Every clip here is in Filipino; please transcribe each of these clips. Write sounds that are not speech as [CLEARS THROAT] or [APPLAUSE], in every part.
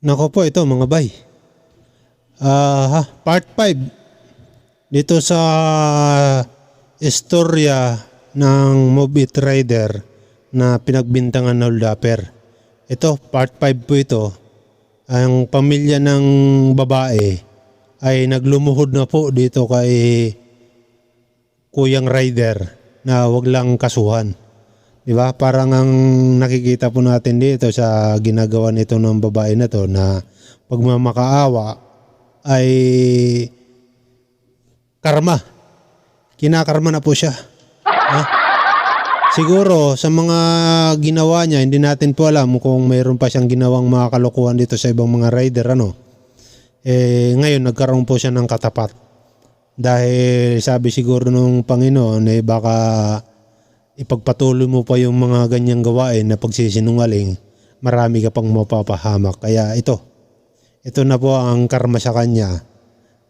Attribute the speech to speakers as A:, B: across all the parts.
A: Nako po ito mga bay. Ha, part 5 dito sa istorya ng Move It Rider na pinagbintangan na Uldaper. Ito, part 5 po ito. Ang pamilya ng babae ay naglumuhod na po dito kay Kuyang Rider na wag lang kasuhan. Di ba? Parang ang nakikita po natin dito sa ginagawa nito ng babae na to na pagmamakaawa ay karma. Kinakarma na po siya. Ha? Siguro sa mga ginawa niya, hindi natin po alam kung mayroon pa siyang ginawang mga kalokohan dito sa ibang mga rider ano. Eh ngayon nagkaroon po siya ng katapat. Dahil sabi siguro nung Panginoon eh baka ipagpatuloy mo pa yung mga ganyang gawain na pagsisinungaling, marami ka pang mapapahamak. Kaya ito, ito na po ang karma sa kanya.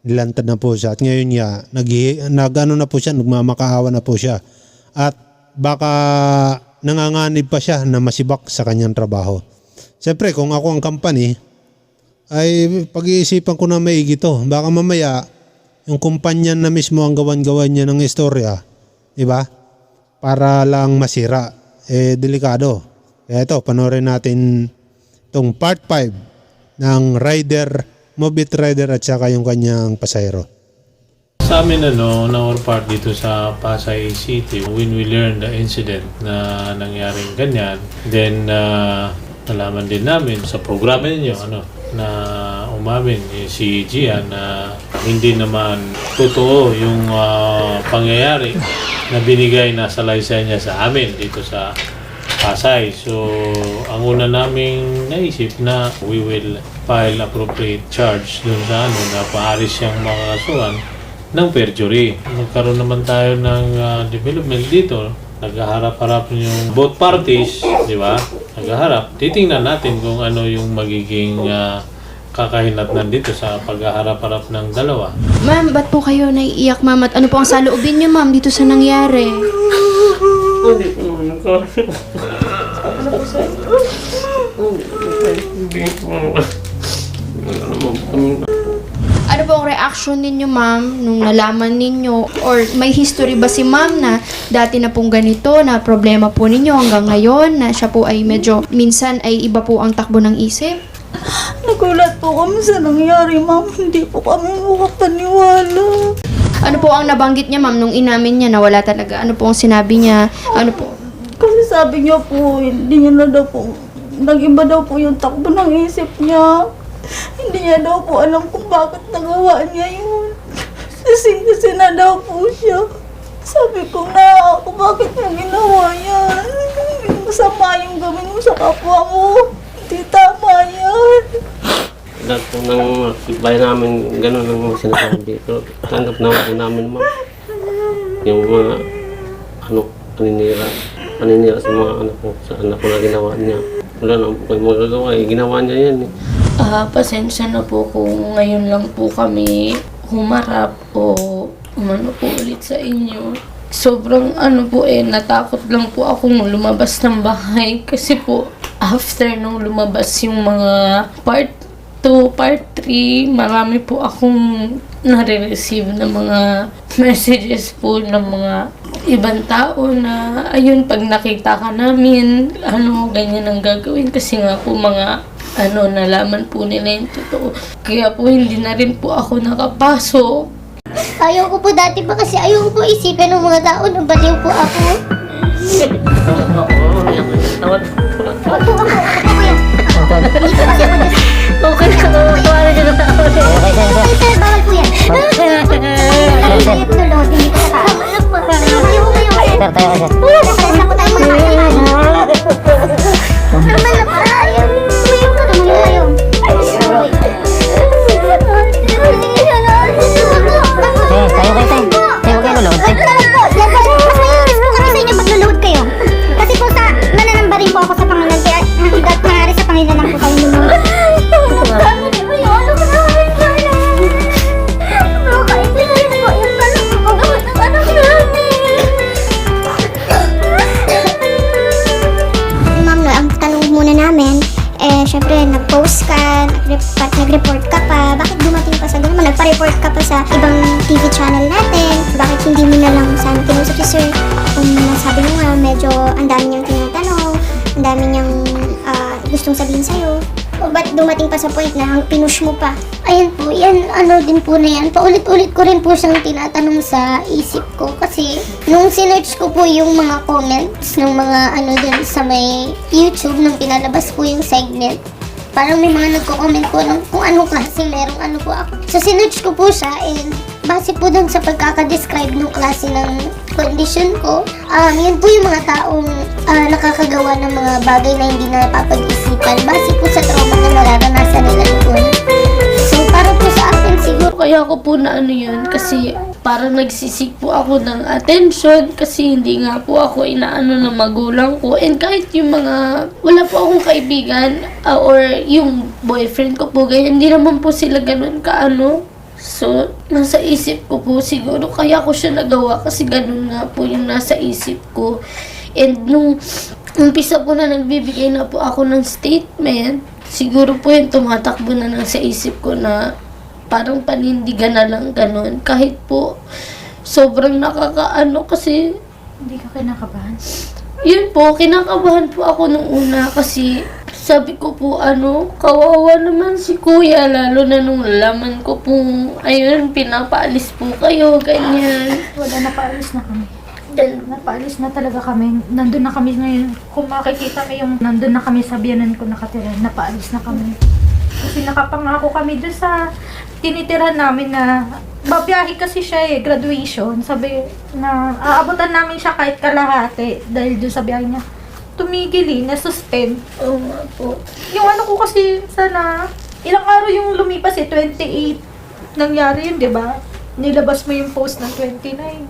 A: Nilantad na po siya. At ngayon niya, nag, nag ano na po siya, nagmamakaawa na po siya. At baka nanganganib pa siya na masibak sa kanyang trabaho. Siyempre, kung ako ang company, ay pag-iisipan ko na maigi to. Baka mamaya, yung kumpanya na mismo ang gawan-gawan niya ng istorya, di ba? Para lang masira. Eh, delikado. Kaya ito, panoorin natin itong part 5 ng Rider, Mobit Rider at saka yung kanyang pasayro.
B: Sa amin ano, na our part dito sa Pasay City, when we learned the incident na nangyaring ganyan, then uh, nalaman din namin sa programa ninyo ano, na umamin eh, si Gian na hindi naman totoo yung ah, pangyayari na binigay na sa niya sa amin dito sa Pasay. So, ang una naming naisip na we will file appropriate charge dun sa ano na paaris siyang mga kasuhan ng perjury. Nagkaroon naman tayo ng ah, development dito. Naghaharap-harap yung both parties, di ba? Naghaharap. Titingnan natin kung ano yung magiging ah, kakahinatnan dito sa paghaharap-harap ng dalawa.
C: Ma'am, ba't po kayo naiiyak, ma'am? At ano po ang saloobin niyo, ma'am, dito sa nangyari?
D: Hindi ko naman kaya. Hindi ko naman. Wala naman kami.
C: Ano po ang reaction ninyo, ma'am, nung nalaman ninyo? Or may history ba si ma'am na dati na pong ganito, na problema po ninyo hanggang ngayon, na siya po ay medyo, minsan ay iba po ang takbo ng isip?
E: Nagulat po kami sa nangyari, ma'am. Hindi po kami makapaniwala.
C: Ano po ang nabanggit niya, ma'am, nung inamin niya na wala talaga? Ano po ang sinabi niya? Ano po?
E: Kasi sabi niya po, hindi niya na daw po, nag-iba daw po yung takbo ng isip niya. Hindi niya daw po alam kung bakit nagawa niya yun. Kasing kasi na daw po siya. Sabi ko na ako, bakit mo ginawa yan? Masama yung gawin mo sa kapwa mo. Hindi tama yan.
D: Lahat po ng bahay namin, gano'n ang sinasabi. Pero tanggap naman po namin, ma'am. Yung mga, ano, paninira. Paninira sa mga anak ko, sa anak ko na ginawa niya. Wala naman po kayo magagawa eh. Ginawa niya yan eh.
F: Ah, pasensya na po kung ngayon lang po kami humarap o umano po ulit sa inyo. Sobrang ano po eh, natakot lang po akong lumabas ng bahay [LAUGHS] kasi po after nung lumabas yung mga part 2, part 3, marami po akong nare-receive na mga messages po ng mga ibang tao na ayun pag nakita ka namin ano ganyan ang gagawin kasi nga po mga ano nalaman po nila yung totoo kaya po hindi na rin po ako nakapasok
G: Ayaw ko po dati pa kasi ayaw ko po isipin ng mga tao na baliw po ako.
D: Tawad.
G: Opo, ako, ako po kuya. Dito kasi ako
D: Okay, na siya na tao.
G: Ay, sir, bawal po yan. Ayaw po na hindi ko sa tao. Ayaw, ayaw, ayaw. Sir, point na ang pinush mo pa?
H: Ayun po, yan ano din po na yan. Paulit-ulit ko rin po siyang tinatanong sa isip ko kasi nung sinerch ko po yung mga comments ng mga ano din sa may YouTube nung pinalabas po yung segment, parang may mga nagko-comment po ng kung anong klase merong ano po ako. So sinerch ko po siya and base po dun sa pagkakadescribe ng klase ng condition ko, um, yun po yung mga taong ah, nakakagawa ng mga bagay na hindi na napapag-isipan base po sa trauma na nararanasan nila noon. So, para po sa akin, siguro
F: Kaya ako po na ano yun kasi parang nagsisik po ako ng attention kasi hindi nga po ako inaano ng magulang ko. And kahit yung mga, wala po akong kaibigan ah, or yung boyfriend ko po, ganyan, hindi naman po sila ganun kaano. So, nasa isip ko po siguro kaya ko siya nagawa kasi ganun nga po yung nasa isip ko. And nung umpisa po na nagbibigay na po ako ng statement, siguro po yung tumatakbo na lang sa isip ko na parang panindigan na lang ganun. Kahit po sobrang nakakaano kasi
E: Hindi ka kinakabahan?
F: yun po, kinakabahan po ako nung una kasi sabi ko po ano, kawawa naman si kuya lalo na nung laman ko po, ayun, pinapaalis po kayo, ganyan.
E: Wala, napaalis na kami.
F: Then,
E: Napaalis na talaga kami. Nandun na kami ngayon. Kung makikita mo yung nandun na kami sa biyanan ko nakatira, napaalis na kami. Kasi nakapangako kami doon sa tinitira namin na babiyahe kasi siya eh, graduation. Sabi na aabutan namin siya kahit kalahati dahil doon sa biyahe niya. Tumigil eh, na-suspend.
F: oo nga po.
E: Yung ano ko kasi sana, ilang araw yung lumipas eh, 28. Nangyari yun, di ba? Nilabas mo yung post ng 29.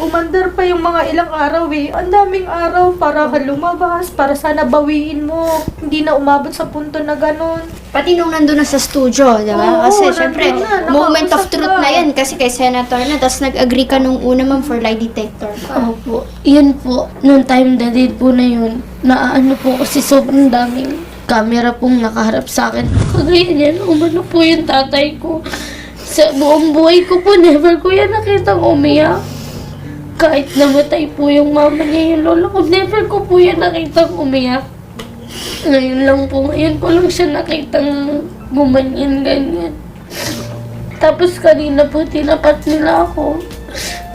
E: Umandar pa yung mga ilang araw eh. Ang daming araw para lumabas, para sana bawiin mo. Hindi na umabot sa punto na ganun.
C: Pati nung nandun na sa studio, di ba?
E: Oo,
C: kasi
E: nandun
C: syempre,
E: na,
C: moment of
E: nakausap
C: truth
E: ka.
C: na yan kasi kay senator na, tapos nag-agree ka nung una ma'am for lie detector pa.
F: Opo. Yun po, nung time na din po na yun, naaano po kasi sobrang daming camera pong nakaharap sa akin. Kagaya niyan, umano po yung tatay ko. Sa buong buhay ko po, never ko yan nakitang umiyak. Kahit namatay po yung mama niya, yung lola ko, never ko po yan nakitang umiyak. Ngayon lang po, ngayon ko lang siya nakitang gumanyan, ganyan. Tapos kanina po, tinapat nila ako.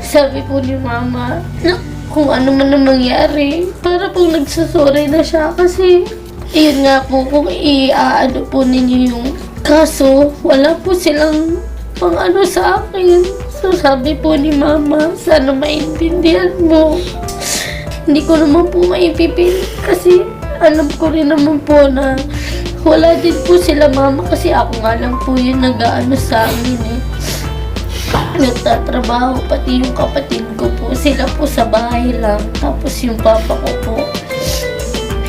F: Sabi po ni mama, na kung ano man ang mangyari, para po nagsasorry na siya kasi yun nga po, kung i-ano po ninyo yung kaso, wala po silang pang ano sa akin. So sabi po ni mama, sana maintindihan mo. Hindi ko naman po maipipilit kasi alam ko rin naman po na wala din po sila mama kasi ako nga lang po yung nag-ano sa amin eh nagtatrabaho, pati yung kapatid ko po, sila po sa bahay lang. Tapos yung papa ko po,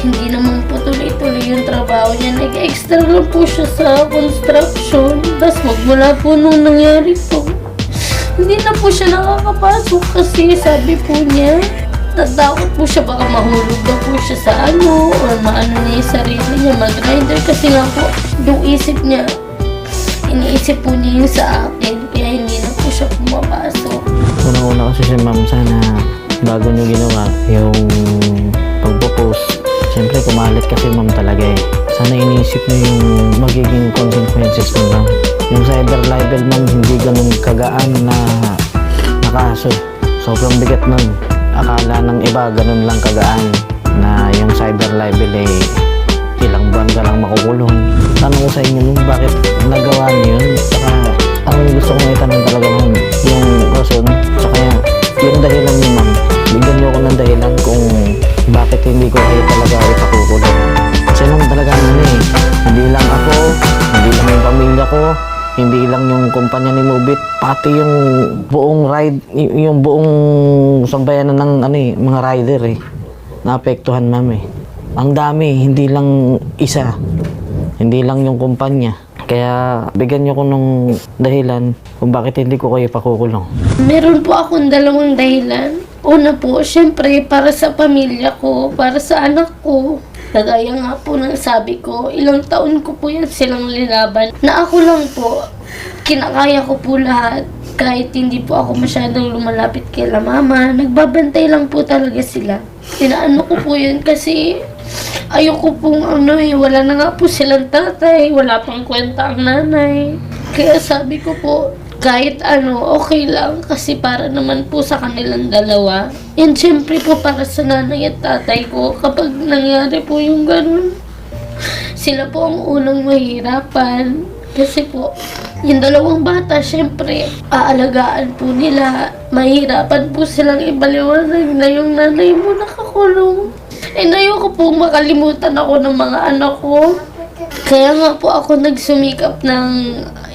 F: hindi naman po tuloy-tuloy yung trabaho niya. Nag-extra lang po siya sa construction. Tapos magmula po nung nangyari po, hindi na po siya nakakapasok kasi sabi po niya, natakot po siya baka mahulog na po siya sa ano or maano niya yung sarili niya mag-grinder kasi nga po yung isip niya iniisip po niya yung sa akin kaya hindi na po siya pumapasok.
I: Unang-una kasi si ma'am, sana bago nyo ginawa yung pagpo-post. Siyempre, kumalit kasi ma'am talaga eh. Sana iniisip nyo yung magiging consequences mo ma'am. Yung cyber libel ma'am, hindi ganun kagaan na nakaso. Sobrang bigat nun. Akala ng iba, ganun lang kagaan na yung cyber libel eh ilang buwan ka lang makukulong. Tanong ko sa inyo nung bakit nagawa niyo yun? Saka ang gusto kong itanong talaga ma'am, yung rason, saka yung dahilan niyo ma'am. Bigyan niyo ako ng dahilan kung bakit hindi ko kayo talaga ipakukulong. Kasi nung talaga ano eh, hindi lang ako, hindi lang yung pamilya ko, hindi lang yung kumpanya ni Mubit, pati yung buong ride, yung buong sambayanan ng ano eh, mga rider eh. Naapektuhan ma'am eh. Ang dami, hindi lang isa. Hindi lang yung kumpanya. Kaya bigyan niyo ko nung dahilan kung bakit hindi ko kayo pakukulong.
F: Meron po akong dalawang dahilan. Una po, syempre, para sa pamilya ko, para sa anak ko. Kagaya nga po ng sabi ko, ilang taon ko po yan silang linaban. Na ako lang po, kinakaya ko po lahat. Kahit hindi po ako masyadong lumalapit kay la mama, nagbabantay lang po talaga sila. Tinaano ko po yun kasi ayoko pong ano eh, wala na nga po silang tatay, wala pang kwenta ang nanay. Kaya sabi ko po, kahit ano, okay lang kasi para naman po sa kanilang dalawa. And syempre po para sa nanay at tatay ko, kapag nangyari po yung ganun, sila po ang unang mahirapan. Kasi po, yung dalawang bata, syempre, aalagaan po nila. Mahirapan po silang ibaliwanag na yung nanay mo nakakulong. Eh, ayoko po makalimutan ako ng mga anak ko. Kaya nga po ako nagsumikap ng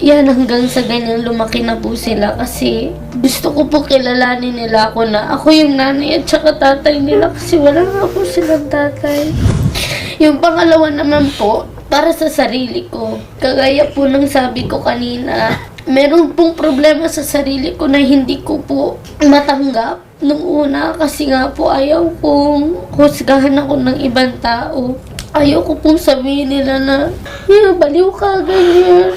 F: yan hanggang sa ganyan lumaki na po sila kasi gusto ko po kilalanin nila ako na ako yung nanay at saka tatay nila kasi wala nga po silang tatay. Yung pangalawa naman po, para sa sarili ko. Kagaya po ng sabi ko kanina, meron pong problema sa sarili ko na hindi ko po matanggap nung una kasi nga po ayaw kong husgahan ako ng ibang tao. Ayaw ko pong sabihin nila na, yeah, baliw ka, ganyan.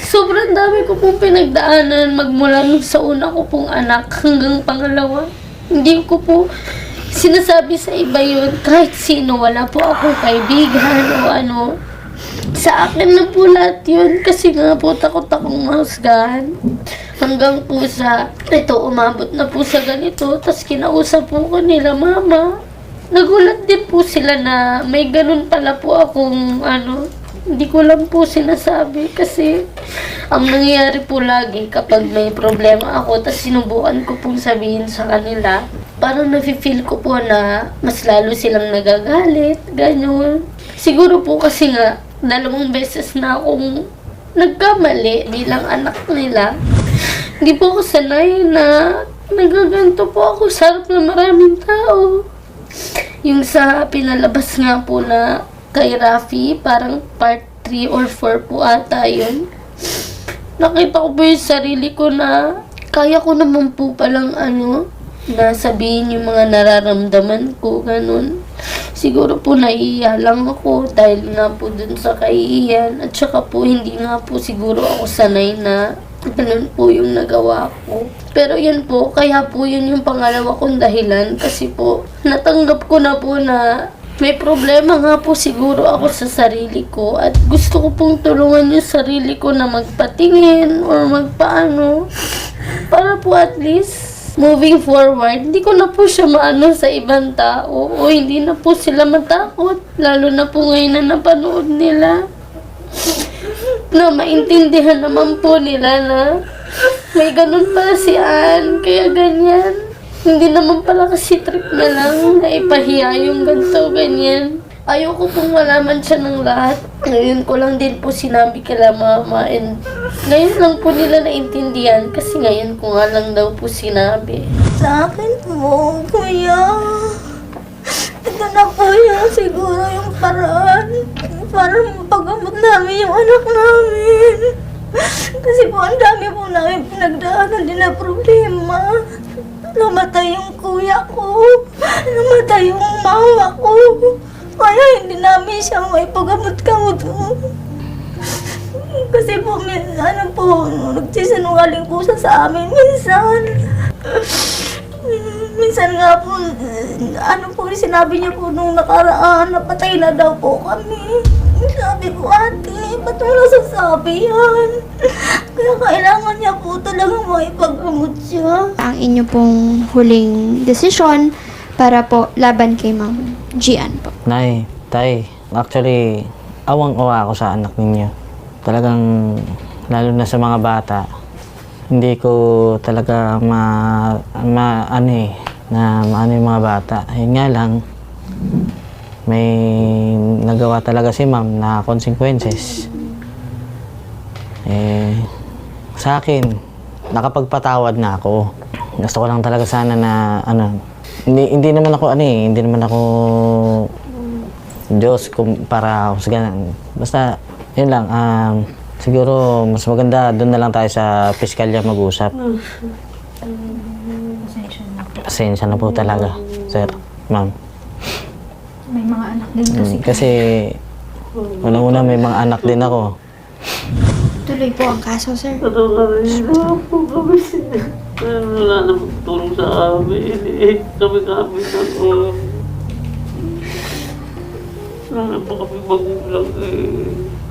F: Sobrang dami ko pong pinagdaanan magmula nung sa una ko pong anak hanggang pangalawa. Hindi ko po sinasabi sa iba yun kahit sino. Wala po akong kaibigan o ano. Sa akin na po lahat yun kasi nga po takot akong mahusgahan. Hanggang po sa, ito umabot na po sa ganito. Tapos kinausap po ko nila, Mama, nagulat din po sila na may ganun pala po akong ano, hindi ko lang po sinasabi kasi ang nangyayari po lagi kapag may problema ako tapos sinubukan ko pong sabihin sa kanila parang nafe-feel ko po na mas lalo silang nagagalit, ganyan. Siguro po kasi nga, dalawang beses na akong nagkamali bilang anak nila. Hindi po ako sanay na nagaganto po ako sa harap ng maraming tao. Yung sa pinalabas nga po na kay Rafi, parang part 3 or 4 po ata yun. Nakita ko po yung sarili ko na kaya ko naman po palang ano, na sabihin yung mga nararamdaman ko, ganun. Siguro po naiiya lang ako dahil nga po dun sa kaiiyan at saka po hindi nga po siguro ako sanay na ganun po yung nagawa ko. Pero yun po, kaya po yun yung pangalawa kong dahilan kasi po natanggap ko na po na may problema nga po siguro ako sa sarili ko at gusto ko pong tulungan yung sarili ko na magpatingin or magpaano para po at least moving forward, hindi ko na po siya maano sa ibang tao o hindi na po sila matakot lalo na po ngayon na napanood nila na maintindihan naman po nila na may ganun pala si Ann, kaya ganyan. Hindi naman pala kasi trip na lang na ipahiya yung ganito, ganyan. Ayoko pong malaman siya ng lahat. Ngayon ko lang din po sinabi kila mama and ngayon lang po nila naintindihan kasi ngayon ko nga lang daw po sinabi.
E: Sa akin po, kuya. Ito na po yung siguro yung paraan para mapagamot namin yung anak namin. Kasi po ang dami po namin pinagdaanan din na problema. Namatay yung kuya ko. Namatay yung mama ko. Kaya hindi namin siya may pagamot-gamot. Kasi po, min, ano po, nagsisinungaling po siya sa amin minsan. Minsan nga po, ano po yung sinabi niya po nung nakaraan, napatay na daw po kami. Sabi ko, ate, ba't mo nasasabi yan? Kaya kailangan niya po talagang maipagamot siya.
C: Ang inyo pong huling desisyon para po laban kay Ma'am Gian po.
I: Nay, tay, actually, awang-awa ako sa anak ninyo. Talagang, lalo na sa mga bata, hindi ko talaga ma, ma ano eh, na maano yung mga bata. Yun nga lang, may nagawa talaga si ma'am na consequences. Eh, sa akin, nakapagpatawad na ako. Gusto ko lang talaga sana na, ano, hindi, hindi naman ako, ano eh, hindi naman ako Diyos kung para husgahan. Basta, yun lang, um, siguro mas maganda doon na lang tayo sa piskalya mag-usap. Pasensya na po talaga, sir, ma'am.
J: May mga anak
E: din kasi.
I: Mm, Kasi unang-una may mga anak din ako.
C: Tuloy po ang kaso, sir.
D: Ano kami na po kami sila. Wala na magtulong sa amin. Eh, kami kami na po. Wala na po kami magulang eh.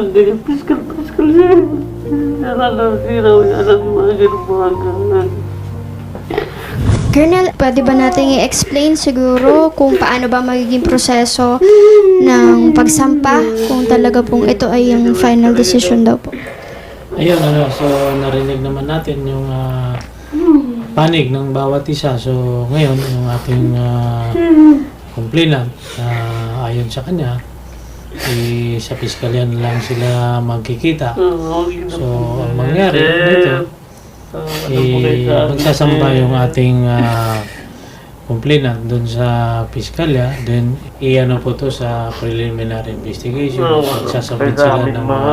D: Mga ganyan, piskal, piskal yan. Nalalaw, alam yung mga ganyan mga ganyan.
C: Colonel, pwede ba natin i-explain siguro kung paano ba magiging proseso ng pagsampa kung talaga pong ito ay yung final decision daw po?
B: Ayun, ano, so narinig naman natin yung ah, panig ng bawat isa. So ngayon, yung ating uh, complainant, ah, ayon sa kanya, eh, sa piskalyan lang sila magkikita. So, ang mangyari dito, eh, magsasamba yung ating ah, complainant dun sa piskalya, then i-ano po to sa preliminary investigation. Magsasabit sila ng mga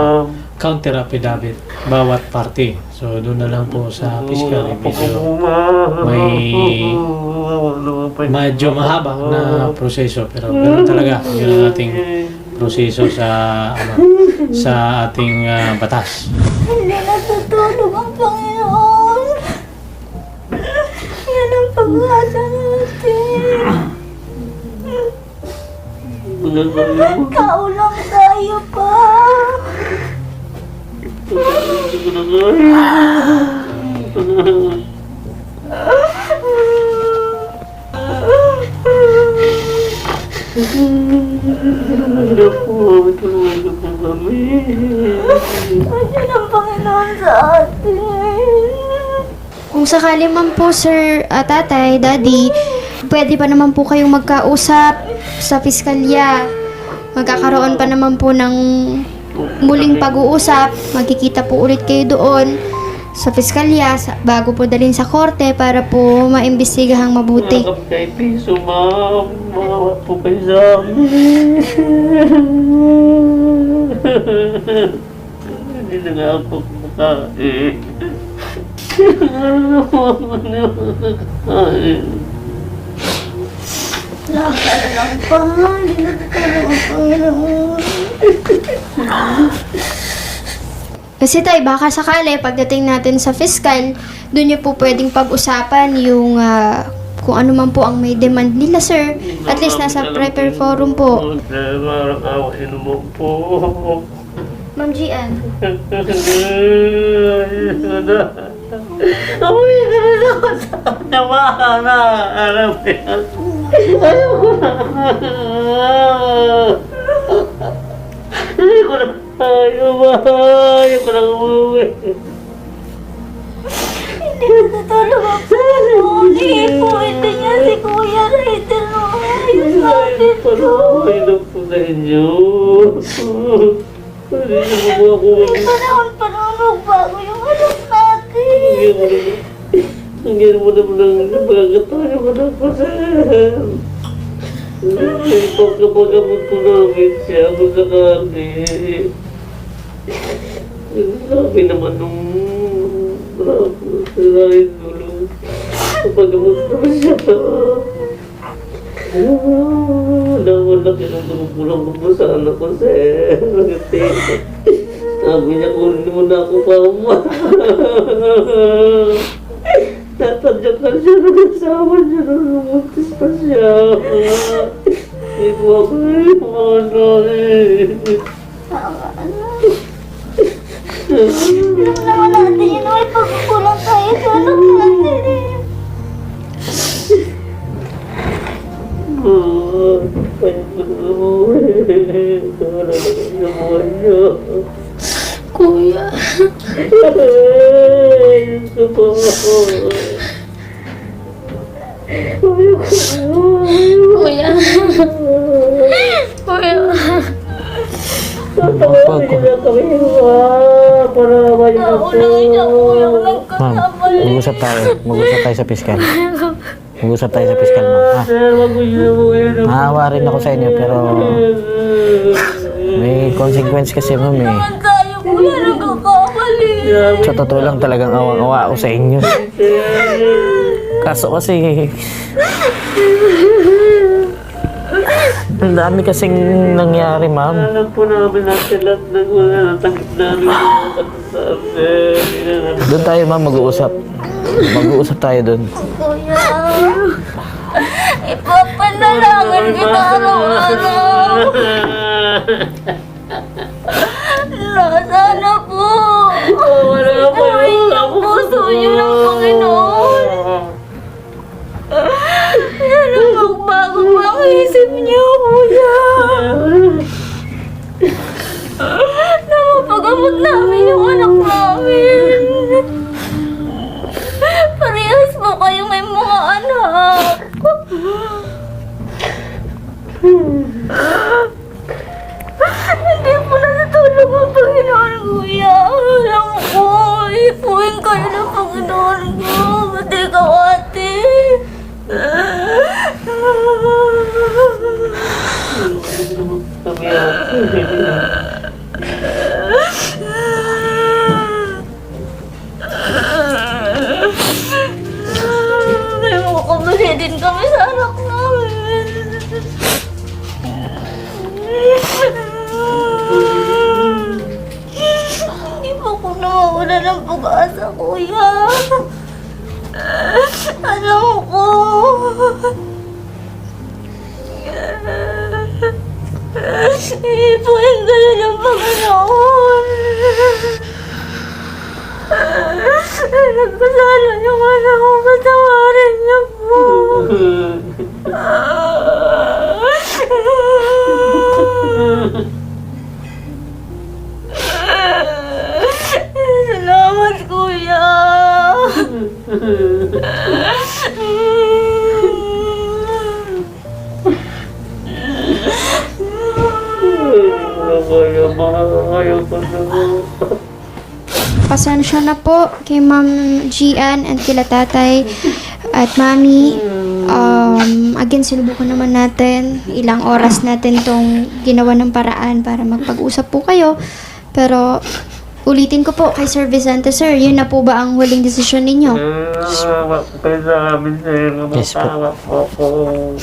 B: counter affidavit bawat party. So, doon na lang po sa piskal, medyo may medyo mahaba na proseso pero pero talaga. Yun ang ating proseso sa ano sa ating ah, batas.
E: Hindi natutulog ang Panginoon. Yan ang pag-asa natin. Tao lang tayo pa. Nandiyan ang Panginoon sa atin.
C: Kung sakali man po, sir, ah, tatay, daddy, pwede pa naman po kayong magkausap sa piskalya. Magkakaroon pa naman po ng muling pag-uusap. Magkikita po ulit kayo doon sa piskalya sa, bago po dalhin sa korte para po maimbestigahang mabuti.
D: Mga kay piso, ma'am. Mawa po kayo sa amin. [LAUGHS] Hindi na nga ako kumakain. Ano po ako na makakain?
E: Lakad lang pa. Hindi natutulog ang Panginoon.
C: Kasi tay, baka sakali pagdating natin sa fiscal, doon niyo po pwedeng pag-usapan yung ah, kung ano man po ang may demand nila, sir. At least nasa prepare forum po.
D: Parang awain mo po.
C: Ma'am Gian.
D: Uy, ganun ako sa kanya, na. Alam mo yan. Ayoko na. Hindi ko na tayo ba? Ayoko na umuwi.
E: Hindi natutulog ang Panginoon. Iipuwede niya si Kuya Rachel ayos natin.
D: Panahoy lang po sa inyo. Hindi na mo ako
E: Panahon panunog bago yung anak natin.
D: Gano'n mo naman ang pagkakatayo ko na po, sir. Pagkapagamot ko namin siya kung sakali. Sabi naman nung sirahin dulo. Pagkapagamot ko siya. Wala, wala kinatulong ko po sa anak ko, sir. Sabi niya, kunin mo na ako pa, Tatadyak na siya ng asawa niya nung lumuntis pa siya. Hindi ko ako ano eh.
E: Alam naman natin yun ay pagkukulang tayo sa anak natin eh.
D: Oh, kaya ko buhay niya.
F: Kuya,
D: Diyos ko.
I: Pag,
E: Ako kuya.
I: ma'am,
E: Nagkasama lang.
I: mag-usap tayo. Mag-usap tayo sa piskal. [LAUGHS] Mag-usap tayo sa piskal, ma'am. Ha? Maawa rin ako sa inyo, pero may consequence kasi, ma'am, eh.
E: Naman tayo, kuya. Nagkakamali.
I: Sa totoo lang talagang awang-awa ako sa inyo. Kaso kasi... Ang dami kasing nangyari, ma'am.
D: Alam po namin natin lahat ng mga natangkip namin yung pagkasabi.
I: Doon tayo, ma'am, mag-uusap. Mag-uusap tayo doon.
E: Kuya. Ipapanalangin kita araw-araw. [LAUGHS] Sana po.
D: Wala po
E: Ipuin ang puso niyo ng Panginoon. [LAUGHS] Yan ang magbago ang isip niyo, kuya. Na mapagamot namin yung anak namin. Parehas po kayo may mga anak. Hindi po natutulog ang Panginoon, kuya. Alam ko, ipuin kayo ng Panginoon ko. Pati ikaw, May mga kabali din kami sa anak. Hindi po ko nawawala ng pag-asa, ko. Ipuin ka na ng Panginoon. Nagkasala yung anak ko, patawarin niyo po. [LAUGHS]
D: Ko [LAUGHS] na
C: Pasensya na po kay Ma'am Gian and kila tatay at mami. Um, again, sinubukan naman natin. Ilang oras natin tong ginawa ng paraan para magpag-usap po kayo. Pero ulitin ko po kay Sir Vicente, Sir, yun na po ba ang huling desisyon ninyo?
D: Sa amin, sir.
I: Yes po.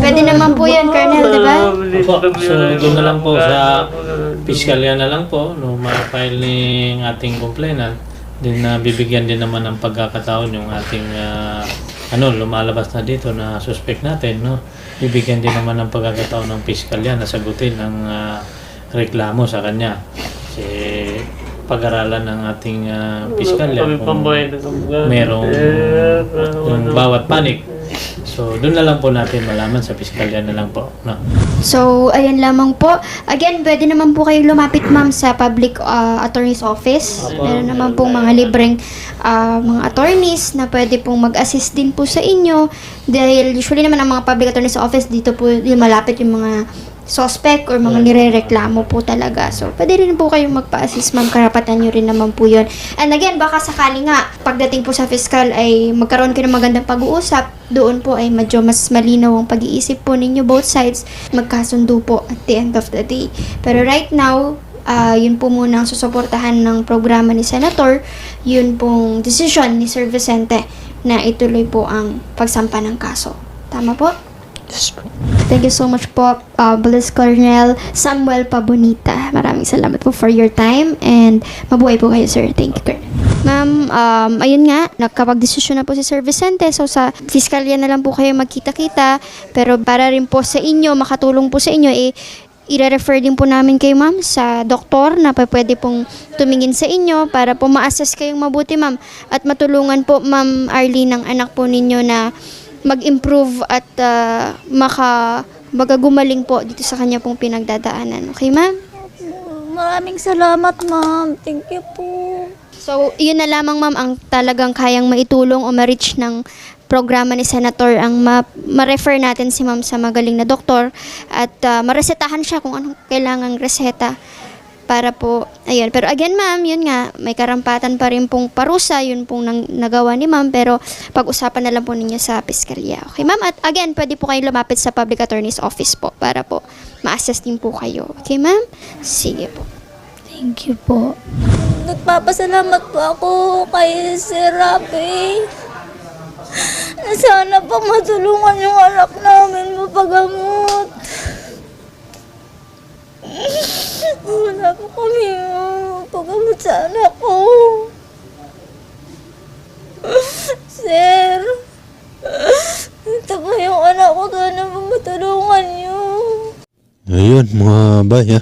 C: Pwede naman po yun, Colonel, di ba?
B: Opo, so doon na lang po sa piskalya na lang po, no, ma-file ng ating complainant, din na bibigyan din naman ng pagkakataon yung ating ah, ano, lumalabas na dito na suspect natin, no? Bibigyan din naman ng pagkakataon ng piskalya na sagutin ang ah, reklamo sa kanya. Kasi pag-aralan ng ating uh, piskalya kung merong
D: Sir,
B: yung bawat panik. So, doon na lang po natin malaman sa piskalya na lang po. No?
C: So, ayan lamang po. Again, pwede naman po kayong lumapit, ma'am, sa public uh, attorney's office. Meron naman pong mga libreng uh, mga attorneys na pwede pong mag-assist din po sa inyo. Dahil usually naman ang mga public attorney's office, dito po yung malapit yung mga suspect or mga nirereklamo po talaga. So, pwede rin po kayong magpa-assist, ma'am. Karapatan nyo rin naman po yun. And again, baka sakali nga, pagdating po sa fiscal ay magkaroon kayo ng magandang pag-uusap, doon po ay medyo mas malinaw ang pag-iisip po ninyo both sides, magkasundo po at the end of the day. Pero right now, ah, yun po muna ang susuportahan ng programa ni Senator, yun pong decision ni Sir Vicente na ituloy po ang pagsampa ng kaso. Tama po? Thank you so much po, uh, Bliss Colonel Samuel Pabonita. Maraming salamat po for your time and mabuhay po kayo, sir. Thank you, Colonel. Ma'am, um, ayun nga, nakapag-desisyon na po si Sir Vicente. So, sa fiskalya na lang po kayo magkita-kita. Pero para rin po sa inyo, makatulong po sa inyo, eh, i-refer din po namin kay ma'am sa doktor na pwede pong tumingin sa inyo para po ma-assess kayong mabuti ma'am at matulungan po ma'am Arlene ng anak po ninyo na mag-improve at ah, maka magagumaling po dito sa kanya pong pinagdadaanan. Okay ma'am?
E: Maraming salamat, ma'am. Thank you po.
C: So, yun na lamang ma'am ang talagang kayang maitulong o ma-reach ng programa ni Senator ang ma- ma-refer natin si ma'am sa magaling na doktor at ah, maresetahan siya kung anong kailangang reseta para po, ayun. Pero again, ma'am, yun nga, may karampatan pa rin pong parusa, yun pong nang, nagawa ni ma'am, pero pag-usapan na lang po ninyo sa piskalya. Okay, ma'am? At again, pwede po kayo lumapit sa public attorney's office po para po ma-assess din po kayo. Okay, ma'am? Sige po.
F: Thank you po.
E: Nagpapasalamat po ako kay Sir Rafi. Na sana pa matulungan yung anak namin mapagamot. Wala po kami pagamot sa anak ko. Sir, ito po yung anak ko. Sana po matulungan niyo.
A: Ayun, mga bay, ha?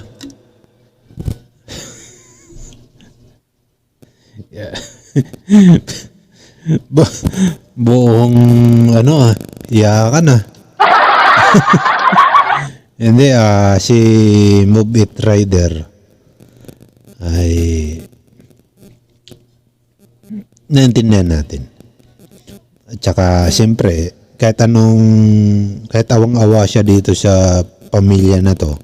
A: Yeah. [LAUGHS] Bu- buong ano ah, iyakan ah. [LAUGHS] Hindi ah, si Move It Rider ay naintindihan natin. At saka siyempre, kahit anong, kahit awang-awa siya dito sa pamilya na to,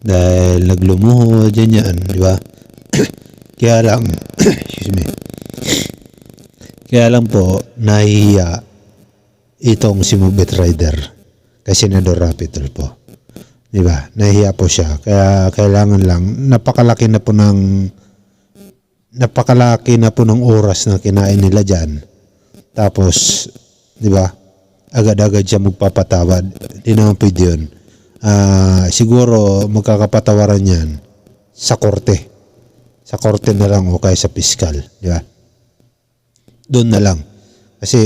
A: dahil naglumuho, dyan yan, di ba? [CLEARS THROAT] Kaya lang, [CLEARS THROAT] excuse me, kaya lang po, nahihiya itong si Mubit Rider kay Senador Rapitol po. Di ba? Nahihiya po siya. Kaya kailangan lang, napakalaki na po ng, napakalaki na po ng oras na kinain nila dyan. Tapos, di ba? Agad-agad siya magpapatawad. Di naman pwede yun. Ah, siguro magkakapatawaran yan sa korte. Sa korte na lang o kaya sa piskal. Di ba? Doon na lang. Kasi,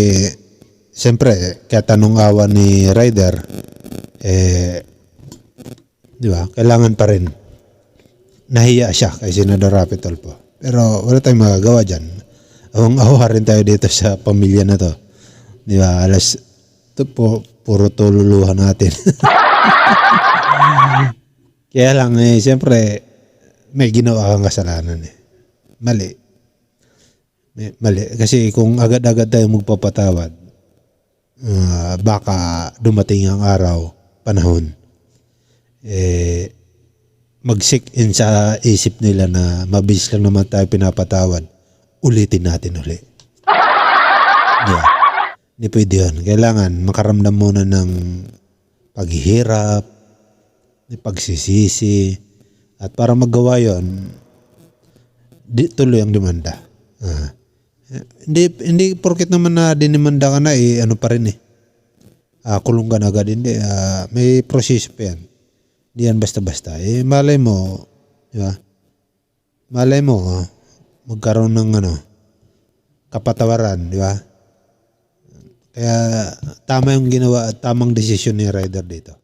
A: siyempre, kaya tanong awa ni Ryder, eh, di ba, kailangan pa rin. Nahiya siya kay Senador Rapitol po. Pero wala tayong magagawa dyan. Awang awa rin tayo dito sa pamilya na to. Di ba, alas, ito po, puro tululuhan natin. [LAUGHS] Kaya lang, eh, siyempre, may ginawa kang kasalanan eh. Mali. Mali. Kasi kung agad-agad tayo magpapatawad, ah, baka dumating ang araw, panahon, eh, mag-sick in sa isip nila na mabilis lang naman tayo pinapatawad, ulitin natin uli. [LAUGHS] Yeah. Hindi pwede yun. Kailangan makaramdam muna ng paghihirap, pagsisisi, at para magawa yon di tuloy ang demanda. Ah. Hindi hindi porket naman na dinimanda ka na eh ano pa rin eh. Ah, kulong ka na agad hindi ah, may proseso pa yan. Hindi yan basta-basta. Eh malay mo, di ba? Malay mo ah, magkaroon ng ano kapatawaran, di ba? Kaya tama yung ginawa tamang desisyon ni Ryder dito.